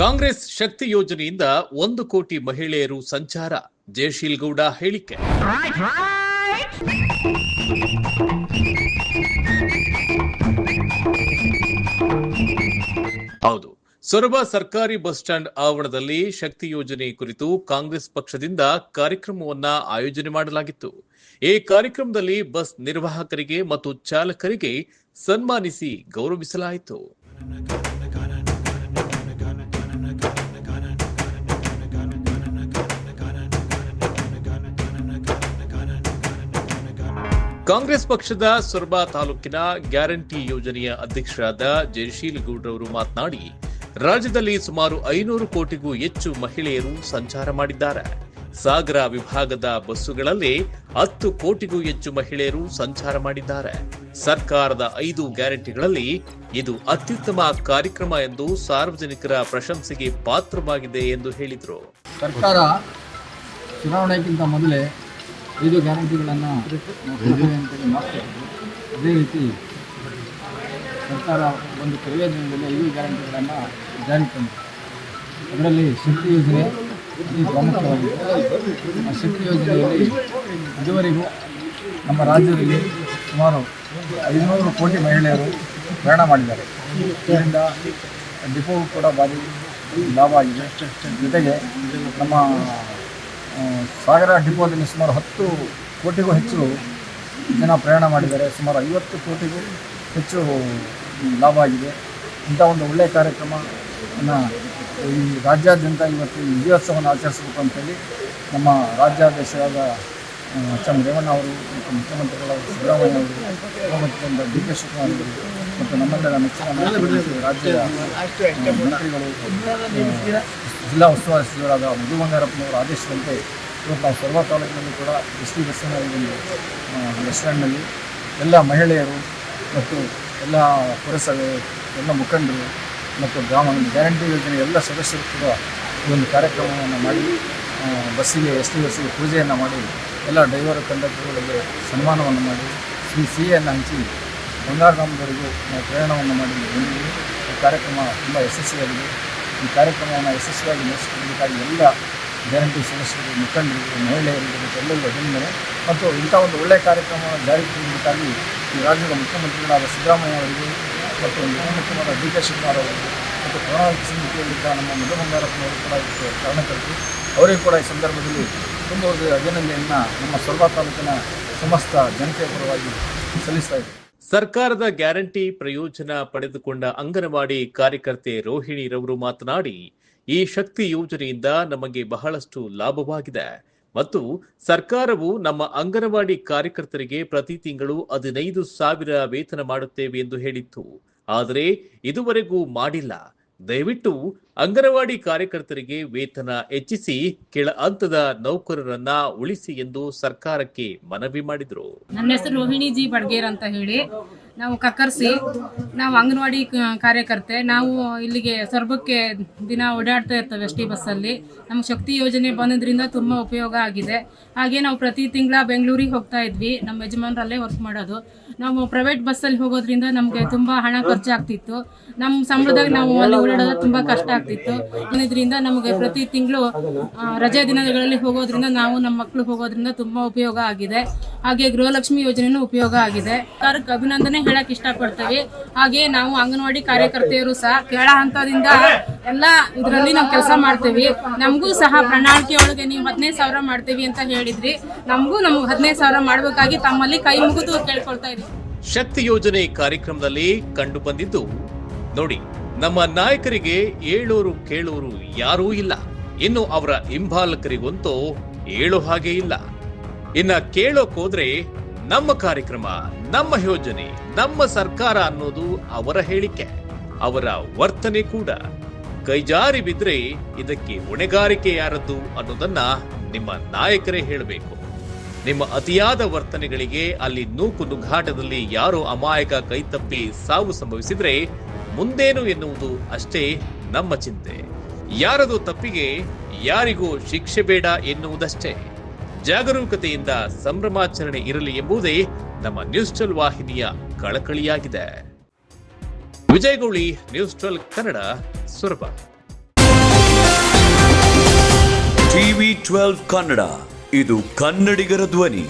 ಕಾಂಗ್ರೆಸ್ ಶಕ್ತಿ ಯೋಜನೆಯಿಂದ ಒಂದು ಕೋಟಿ ಮಹಿಳೆಯರು ಸಂಚಾರ. ಜಯಶೀಲ್ಗೌಡ ಹೇಳಿಕೆ. ಹೌದು, ಸೊರಬ ಸರ್ಕಾರಿ ಬಸ್ ಸ್ಟ್ಯಾಂಡ್ ಆವರಣದಲ್ಲಿ ಶಕ್ತಿ ಯೋಜನೆ ಕುರಿತು ಕಾಂಗ್ರೆಸ್ ಪಕ್ಷದಿಂದ ಕಾರ್ಯಕ್ರಮವನ್ನ ಆಯೋಜನೆ ಮಾಡಲಾಗಿತ್ತು. ಈ ಕಾರ್ಯಕ್ರಮದಲ್ಲಿ ಬಸ್ ನಿರ್ವಾಹಕರಿಗೆ ಮತ್ತು ಚಾಲಕರಿಗೆ ಸನ್ಮಾನಿಸಿ ಗೌರವಿಸಲಾಯಿತು. ಕಾಂಗ್ರೆಸ್ ಪಕ್ಷದ ಸೊರಬ ತಾಲೂಕಿನ ಗ್ಯಾರಂಟಿ ಯೋಜನೆಯ ಅಧ್ಯಕ್ಷರಾದ ಜಯಶೀಲ್ ಗೌಡ್ರವರು ಮಾತನಾಡಿ, ರಾಜ್ಯದಲ್ಲಿ ಸುಮಾರು ಐನೂರು ಕೋಟಿಗೂ ಹೆಚ್ಚು ಮಹಿಳೆಯರು ಸಂಚಾರ ಮಾಡಿದ್ದಾರೆ. ಸಾಗರ ವಿಭಾಗದ ಬಸ್ಸುಗಳಲ್ಲಿ ಹತ್ತು ಕೋಟಿಗೂ ಹೆಚ್ಚು ಮಹಿಳೆಯರು ಸಂಚಾರ ಮಾಡಿದ್ದಾರೆ. ಸರ್ಕಾರದ ಐದು ಗ್ಯಾರಂಟಿಗಳಲ್ಲಿ ಇದು ಅತ್ಯುತ್ತಮ ಕಾರ್ಯಕ್ರಮ ಎಂದು ಸಾರ್ವಜನಿಕರ ಪ್ರಶಂಸೆಗೆ ಪಾತ್ರವಾಗಿದೆ ಎಂದು ಹೇಳಿದರು. ಸರ್ಕಾರ ಚುನಾವಣೆಗಿಂತ ಮೊದಲೇ ಐದು ಗ್ಯಾರಂಟಿಗಳನ್ನು ಅದೇ ರೀತಿ ಸರ್ಕಾರ ಒಂದು ಪ್ರಯೋಜನದಲ್ಲಿ ದಿನದಲ್ಲಿ ಐದು ಗ್ಯಾರಂಟಿಗಳನ್ನು ಜಾರಿ ತಂದಿದೆ. ಅದರಲ್ಲಿ ಶಕ್ತಿ ಯೋಜನೆ ಅತಿ ಪ್ರಮುಖವಾಗಿದೆ ಆ ಶಕ್ತಿ ಯೋಜನೆಯಲ್ಲಿ ಇದುವರೆಗೂ ನಮ್ಮ ರಾಜ್ಯದಲ್ಲಿ ಸುಮಾರು ಐದುನೂರು ಕೋಟಿ ಮಹಿಳೆಯರು ಪ್ರಯಾಣ ಮಾಡಿದ್ದಾರೆ. ಇದರಿಂದ ಡಿಪೋ ಕೂಡ ಭಾರಿ ಲಾಭ ಆಗಿದೆ. ಜೊತೆಗೆ ನಮ್ಮ ಸಾಗರ ಡಿಪೋದಲ್ಲಿ ಸುಮಾರು ಹತ್ತು ಕೋಟಿಗೂ ಹೆಚ್ಚು ಜನ ಪ್ರಯಾಣ ಮಾಡಿದ್ದಾರೆ. ಸುಮಾರು ಐವತ್ತು ಕೋಟಿಗೂ ಹೆಚ್ಚು ಲಾಭ ಆಗಿದೆ. ಇಂಥ ಒಂದು ಒಳ್ಳೆಯ ಕಾರ್ಯಕ್ರಮವನ್ನು ಈ ರಾಜ್ಯಾದ್ಯಂತ ಇವತ್ತು ವಿಜಯೋತ್ಸವವನ್ನು ಆಚರಿಸಬೇಕು ಅಂತೇಳಿ ನಮ್ಮ ರಾಜ್ಯಾಧ್ಯಕ್ಷರಾದ ಎಚ್ ಎಂ ಅವರು, ಮತ್ತು ಮುಖ್ಯಮಂತ್ರಿಗಳಾದ ಸಿದ್ದರಾಮಯ್ಯ ಅವರು ಉಪಮುಖ್ಯಮಂತ್ರಿ ಡಿ ಕೆ ಶಿವಕುಮಾರ್ ಅವರು, ಮತ್ತು ನಮ್ಮೆಲ್ಲರ ಮೆಚ್ಚಿನ ರಾಜ್ಯದ ಮಂತ್ರಿಗಳು ಜಿಲ್ಲಾ ಉಸ್ತುವಾರಿ ಸಚಿವರಾದ ಮಧು ಬಂಗಾರಪ್ಪನವರ ಆದೇಶದಂತೆ ಇವತ್ತು ನಾವು ಸರ್ವ ತಾಲೂಕಿನಲ್ಲಿ ಕೂಡ ಎಸ್ ಟಿ ಬಸ್ಸಿನ ಒಂದು ಬಸ್ ಸ್ಟ್ಯಾಂಡ್ನಲ್ಲಿ ಎಲ್ಲ ಮಹಿಳೆಯರು ಮತ್ತು ಎಲ್ಲ ಪುರಸಭೆ, ಎಲ್ಲ ಮುಖಂಡರು ಮತ್ತು ಗ್ರಾಮ ಗ್ಯಾರಂಟಿ ಯೋಜನೆ ಎಲ್ಲ ಸದಸ್ಯರು ಕೂಡ ಈ ಒಂದು ಕಾರ್ಯಕ್ರಮವನ್ನು ಮಾಡಿ ಬಸ್ಸಿಗೆ ಎಸ್ ಟಿ ಬಸ್ಸಿಗೆ ಪೂಜೆಯನ್ನು ಮಾಡಿ ಎಲ್ಲ ಡ್ರೈವರ್, ಕಂಡಕ್ಟರ್ಗಳಿಗೆ ಸನ್ಮಾನವನ್ನು ಮಾಡಿ ಸಿ ಸಿಹಿಯನ್ನು ಹಂಚಿ ಬಂಗಾರಧಾಮದವರೆಗೂ ನಾವು ಪ್ರಯಾಣವನ್ನು ಮಾಡಿ ಬಂದಿದ್ದೀವಿ ಈ ಕಾರ್ಯಕ್ರಮ ತುಂಬ ಯಶಸ್ವಿಯಾಗಿದೆ. ಈ ಕಾರ್ಯಕ್ರಮವನ್ನು ಯಶಸ್ವಿಯಾಗಿ ನಡೆಸಿಕೊಳ್ಳಬೇಕಾಗಿ ಎಲ್ಲ ಗ್ಯಾರಂಟಿ ಸದಸ್ಯರು ಮುಖಂಡರಿಗೆ, ಮಹಿಳೆಯರಿಗೆ ಎಲ್ಲರಿಗೂ ಅಭಿನಂದನೆ. ಮತ್ತು ಇಂಥ ಒಂದು ಒಳ್ಳೆಯ ಕಾರ್ಯಕ್ರಮವನ್ನು ಜಾರಿಗೆ ತಂದಿದ್ದಕ್ಕಾಗಿ ಈ ರಾಜ್ಯದ ಮುಖ್ಯಮಂತ್ರಿಗಳಾದ ಸಿದ್ದರಾಮಯ್ಯ ಅವರಿಗೆ ಮತ್ತು ಉಪಮುಖ್ಯಮಂತ್ರಿ ಡಿ ಕೆ ಶಿವಕುಮಾರ್ ಅವರಿಗೆ ಮತ್ತು ಕೊರೋನಾ ಸಮಿತಿಯಲ್ಲಿದ್ದ ನಮ್ಮ ಮಧು ಬಂಗಾರಪ್ಪನವರು ಕೂಡ ಇದಕ್ಕೆ ಕಾರಣಕರ್ತರು. ಅವರಿಗೂ ಕೂಡ ಈ ಸಂದರ್ಭದಲ್ಲಿ ತುಂಬ ಅಭಿನಂದನೆಯನ್ನು ನಮ್ಮ ಸೊರಬ ತಾಲೂಕಿನ ಸಮಸ್ತ ಜನತೆಯ ಪರವಾಗಿ ಸಲ್ಲಿಸ್ತಾ ಸರ್ಕಾರದ ಗ್ಯಾರಂಟಿ ಪ್ರಯೋಜನ ಪಡೆದುಕೊಂಡ ಅಂಗನವಾಡಿ ಕಾರ್ಯಕರ್ತೆ ರೋಹಿಣಿರವರು ಮಾತನಾಡಿ, ಈ ಶಕ್ತಿ ಯೋಜನೆಯಿಂದ ನಮಗೆ ಬಹಳಷ್ಟು ಲಾಭವಾಗಿದೆ ಮತ್ತು ಸರ್ಕಾರವು ನಮ್ಮ ಅಂಗನವಾಡಿ ಕಾರ್ಯಕರ್ತರಿಗೆ ಪ್ರತಿ ತಿಂಗಳು ಹದಿನೈದು ಸಾವಿರ ವೇತನ ಮಾಡುತ್ತೇವೆ ಎಂದು ಹೇಳಿತ್ತು. ಆದರೆ ಇದುವರೆಗೂ ಮಾಡಿಲ್ಲ. ದಯವಿಟ್ಟು ಅಂಗನವಾಡಿ ಕಾರ್ಯಕರ್ತರಿಗೆ ವೇತನ ಹೆಚ್ಚಿಸಿ ಕೆಳ ಹಂತದ ನೌಕರರನ್ನ ಉಳಿಸಿ ಎಂದು ಸರ್ಕಾರಕ್ಕೆ ಮನವಿ ಮಾಡಿದರು. ನನ್ನ ಹೆಸರು ರೋಹಿಣಿ ಜಿ ಬಡ್ಗೇರ್ ಅಂತ ಹೇಳಿ. ನಾವು ಕಕ್ಕರ್ಸಿ ನಾವು ಅಂಗನವಾಡಿ ಕಾರ್ಯಕರ್ತೆ, ನಾವು ಇಲ್ಲಿಗೆ ಸೊರಬಕ್ಕೆ ದಿನ ಓಡಾಡ್ತಾ ಇರ್ತೇವೆ ಎಸ್ ಟಿ ಬಸ್ಸಲ್ಲಿ. ನಮ್ಮ ಶಕ್ತಿ ಯೋಜನೆ ಬಂದಿದ್ದರಿಂದ ತುಂಬ ಉಪಯೋಗ ಆಗಿದೆ. ಹಾಗೆ ನಾವು ಪ್ರತಿ ತಿಂಗಳ ಬೆಂಗಳೂರಿಗೆ ಹೋಗ್ತಾ ಇದ್ವಿ. ನಮ್ಮ ಯಜಮಾನರಲ್ಲೇ ವರ್ಕ್ ಮಾಡೋದು. ನಾವು ಪ್ರೈವೇಟ್ ಬಸ್ಸಲ್ಲಿ ಹೋಗೋದ್ರಿಂದ ನಮಗೆ ತುಂಬ ಹಣ ಖರ್ಚಾಗ್ತಿತ್ತು. ನಮ್ಮ ಸಂಬಳದಾಗ ನಾವು ಅಲ್ಲಿ ಓಡಾಡೋದು ತುಂಬ ಕಷ್ಟ ಆಗ್ತಿತ್ತು. ಇದರಿಂದ ನಮಗೆ ಪ್ರತಿ ತಿಂಗಳು ರಜೆ ದಿನಗಳಲ್ಲಿ ಹೋಗೋದ್ರಿಂದ ನಾವು ನಮ್ಮ ಮಕ್ಕಳು ಹೋಗೋದ್ರಿಂದ ತುಂಬ ಉಪಯೋಗ ಆಗಿದೆ. ಹಾಗೆ ಗೃಹಲಕ್ಷ್ಮಿ ಯೋಜನೆನೂ ಉಪಯೋಗ ಆಗಿದೆ. ಸರ್ಕಾರಕ್ಕೆ ಅಭಿನಂದನೆ ಹೇಳಕ್ ಇಷ್ಟಪಡ್ತೇವೆ. ಹಾಗೆ ನಾವು ಅಂಗನವಾಡಿ ಕಾರ್ಯಕರ್ತೆಯರು ಸಹ ಕೆಳ ಹಂತದಿಂದ ಎಲ್ಲ ಇದರಲ್ಲಿ ನಾವು ಕೆಲಸ ಮಾಡ್ತೇವೆ. ನಮಗೂ ಸಹ ಪ್ರಣಾಳಿಕೆ ಒಳಗೆ ನೀವು ಹದಿನೈದು ಸಾವಿರ ಮಾಡ್ತೇವೆ ಅಂತ ಹೇಳಿದ್ರಿ. ನಮಗೂ ನಮ್ಗೆ ಹದಿನೈದು ಸಾವಿರ ಮಾಡಬೇಕಾಗಿ ತಮ್ಮಲ್ಲಿ ಕೈ ಮುಗಿದು ಕೇಳ್ಕೊಳ್ತಾ ಇದ್ದೀವಿ ಶಕ್ತಿ ಯೋಜನೆ ಕಾರ್ಯಕ್ರಮದಲ್ಲಿ ಕಂಡು ಬಂದಿದ್ದು ನೋಡಿ, ನಮ್ಮ ನಾಯಕರಿಗೆ ಏಳೋರು ಕೇಳೋರು ಯಾರೂ ಇಲ್ಲ. ಇನ್ನು ಅವರ ಹಿಂಬಾಲಕರಿಗಂತೂ ಹೇಳೋ ಹಾಗೆ ಇಲ್ಲ. ಇನ್ನ ಕೇಳೋಕ್ ಹೋದ್ರೆ ನಮ್ಮ ಕಾರ್ಯಕ್ರಮ, ನಮ್ಮ ಯೋಜನೆ, ನಮ್ಮ ಸರ್ಕಾರ ಅನ್ನೋದು ಅವರ ಹೇಳಿಕೆ, ಅವರ ವರ್ತನೆ ಕೂಡ. ಕೈಜಾರಿ ಬಿದ್ರೆ ಇದಕ್ಕೆ ಹೊಣೆಗಾರಿಕೆ ಯಾರದ್ದು ಅನ್ನೋದನ್ನ ನಿಮ್ಮ ನಾಯಕರೇ ಹೇಳಬೇಕು. ನಿಮ್ಮ ಅತಿಯಾದ ವರ್ತನೆಗಳಿಗೆ ಅಲ್ಲಿ ನೂಕು ನುಗ್ಗಾಟದಲ್ಲಿ ಯಾರೋ ಅಮಾಯಕ ಕೈತಪ್ಪಿ ಸಾವು ಸಂಭವಿಸಿದ್ರೆ ಮುಂದೇನು ಎನ್ನುವುದು ಅಷ್ಟೇ ನಮ್ಮ ಚಿಂತೆ. ಯಾರದು ತಪ್ಪಿಗೆ ಯಾರಿಗೂ ಶಿಕ್ಷೆ ಬೇಡ ಎನ್ನುವುದಷ್ಟೇ. ಜಾಗರೂಕತೆಯಿಂದ ಸಂಭ್ರಮಾಚರಣೆ ಇರಲಿ ಎಂಬುದೇ ನಮ್ಮ ನ್ಯೂಸ್ಟಲ್ ವಾಹಿನಿಯ ಕಳಕಳಿಯಾಗಿದೆ. ವಿಜಯಗೌಳಿ ನ್ಯೂಸ್ಟಲ್ ಕನ್ನಡ ಸುರಭ ಟಿವಿ ಟ್ವೆಲ್ವ್ ಕನ್ನಡ, ಇದು ಕನ್ನಡಿಗರ ಧ್ವನಿ.